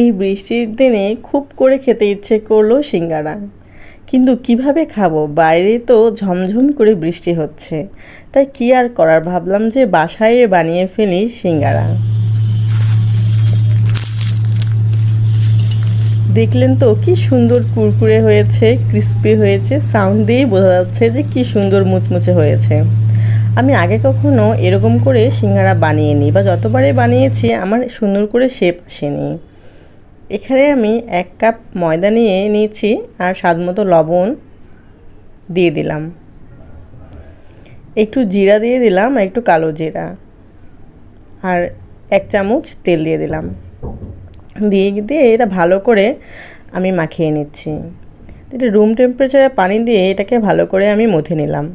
এই বৃষ্টির দিনে খুব করে খেতে ইচ্ছে করল সিঙ্গারা। কিন্তু কীভাবে খাব? বাইরে তো ঝমঝম করে বৃষ্টি হচ্ছে। তাই কি আর করার? ভাবলাম যে বাসায় বানিয়ে ফেলি সিঙ্গারা। দেখলেন তো কি সুন্দর কুরকুরে হয়েছে, ক্রিস্পি হয়েছে, সাউন্ড দিয়েই বোঝা যাচ্ছে যে কি সুন্দর মুচমুচে হয়েছে। আমি আগে কখনো এরকম করে সিঙ্গারা বানিয়ে নিই বা যতবারই বানিয়েছি আমার সুন্দর করে শেপ আসেনি। এখানে আমি এক কাপ ময়দা নিয়ে নিয়েছি আর স্বাদ মতো লবণ দিয়ে দিলাম। একটু জিরা দিয়ে দিলাম আর একটু কালো জিরা। আর এক চামচ তেল দিয়ে দিলাম। দিয়ে দিয়ে এটা ভালো করে আমি মাখিয়ে নিচ্ছি। এটা রুম টেম্পারেচারে পানি দিয়ে এটাকে ভালো করে আমি মথে নিলাম।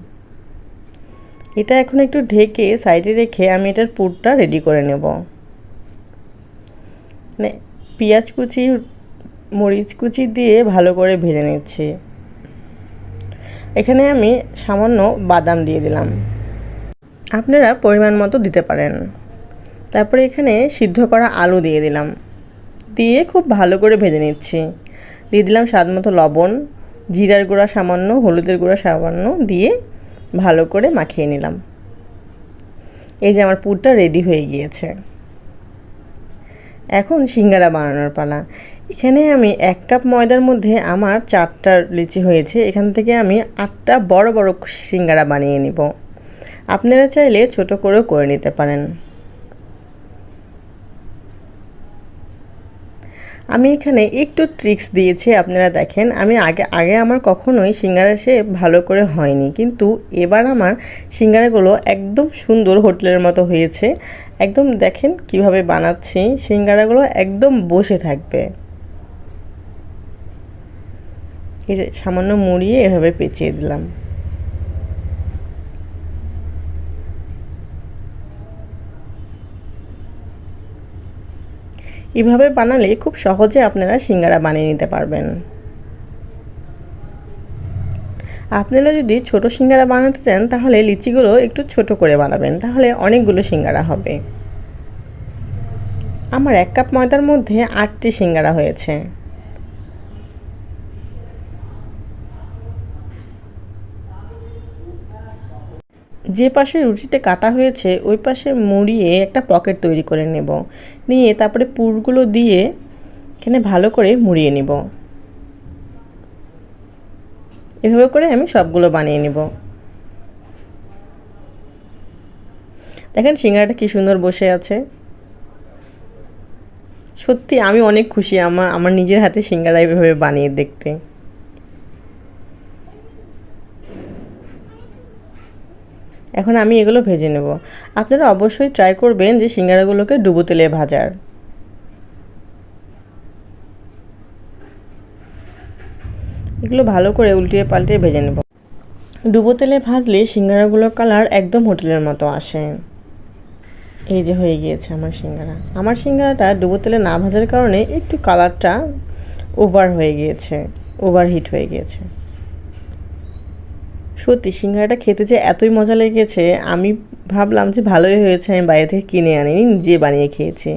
এটা এখন একটু ঢেকে সাইডে রেখে আমি এটার পুরটা রেডি করে নেব। মানে পেঁয়াজ কুচি, মরিচ কুচি দিয়ে ভালো করে ভেজে নিচ্ছি। এখানে আমি সামান্য বাদাম দিয়ে দিলাম। আপনারা পরিমাণ মতো দিতে পারেন। তারপরে এখানে সিদ্ধ করা আলু দিয়ে দিলাম। দিয়ে খুব ভালো করে ভেজে নিচ্ছি। দিয়ে দিলাম স্বাদ মতো লবণ, জিরার গুঁড়া সামান্য, হলুদের গুঁড়া সামান্য দিয়ে ভালো করে মাখিয়ে নিলাম। এই যে আমার পুরটা রেডি হয়ে গিয়েছে। এখন সিঙ্গারা বানানোর পালা। এখানে আমি এক কাপ ময়দার মধ্যে আমার চারটা লিচি হয়েছে, এখান থেকে আমি আটটা বড় বড় সিঙ্গারা বানিয়ে নিব। আপনারা চাইলে ছোট করেও করে নিতে পারেন। আমি এখানে একটু ট্রিক্স দিয়েছি, আপনারা দেখেন। আমি আগে আগে আমার কখনোই সিঙ্গারা সে ভালো করে হয়নি। কিন্তু এবার আমার সিঙ্গারাগুলো একদম সুন্দর হোটেলের মতো হয়েছে। একদম দেখেন কীভাবে বানাচ্ছি, সিঙ্গারাগুলো একদম বসে থাকবে। সামান্য মুড়িয়ে এভাবে পেঁচিয়ে দিলাম। এভাবে বানালে খুব সহজে আপনারা সিঙ্গারা বানিয়ে নিতে পারবেন। আপনারা যদি ছোট সিঙ্গারা বানাতে চান, তাহলে লিচিগুলো একটু ছোট করে বানাবেন, তাহলে অনেকগুলো সিঙ্গারা হবে। আমার এক কাপ ময়দার মধ্যে আটটি সিঙ্গারা হয়েছে। যে পাশে রুটিটা কাটা হয়েছে, ওই পাশে মুড়িয়ে একটা পকেট তৈরি করে নেব। নিয়ে তারপরে পুরগুলো দিয়ে এখানে ভালো করে মুড়িয়ে নেব। এভাবে করে আমি সবগুলো বানিয়ে নেব। দেখেন সিঙ্গারাটা কি সুন্দর বসে আছে। সত্যি আমি অনেক খুশি আমার আমার নিজের হাতে সিঙ্গারা এভাবে বানিয়ে দেখতে। এখন আমি এগুলো ভেজে নেব। আপনারা অবশ্যই ট্রাই করবেন যে সিঙ্গারাগুলোকে ডুবো তেলে ভাজার। এগুলো ভালো করে উল্টিয়ে পাল্টিয়ে ভেজে নেব। ডুবো তেলে ভাজলে সিঙ্গারাগুলোর কালার একদম হোটেলের মতো আসে। এই যে হয়ে গিয়েছে আমার সিঙ্গারা। আমার সিঙ্গারাটা ডুবো তেলে না ভাজার কারণে একটু কালারটা ওভার হয়ে গিয়েছে ওভার হিট হয়ে গিয়েছে। সত্যি সিঙ্গারাটা খেতে যে এতই মজা লেগেছে, আমি ভাবলাম যে ভালোই হয়েছে, আমি বাইরে থেকে কিনে আনিনি, নিজে বানিয়ে খেয়েছি।